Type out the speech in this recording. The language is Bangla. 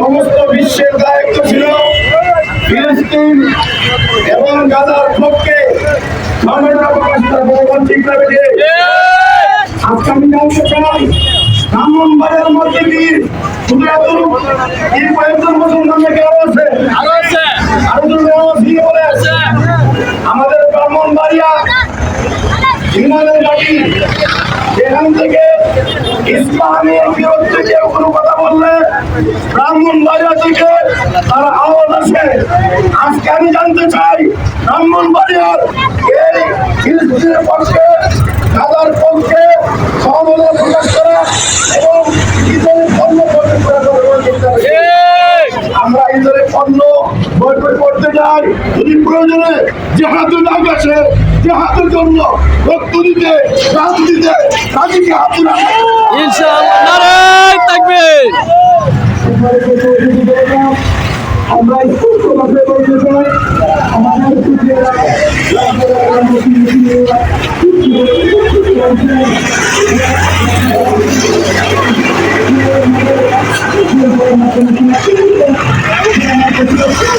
সমস্ত বিশ্বের দায়িত্ব ছিল ফিলিস্তিন এবং গাজার পক্ষে সাময়িক প্রকাশ আজকে আমি জানতে চাই ব্রাহ্মণবাড়ির মধ্যে কি শুধু এই কয়েকজন মুসলমানদের কেউ আছে আরও জন আছে বলে আমাদের থেকে ইসলামের বিরুদ্ধে কেউ কোনো কথা বললে ব্রাহ্মণ বাড়িয়া থেকে তার আওয়াজ আছে আজকে আমি জানতে চাই ব্রাহ্মণ এই ফিলিস্তিনের পক্ষে দাদার পক্ষে সহমত প্রকাশ করা এবং ইসলামের পণ্য করা। করতে আমরা ইসলামের পণ্য বৈঠক করতে যদি প্রয়োজনে যে হাতে আছে যে হাতের জন্য রক্ত দিতে রাত দিতে হাত আমরা স্পষ্ট ভাবে বলতে চাই আমাদের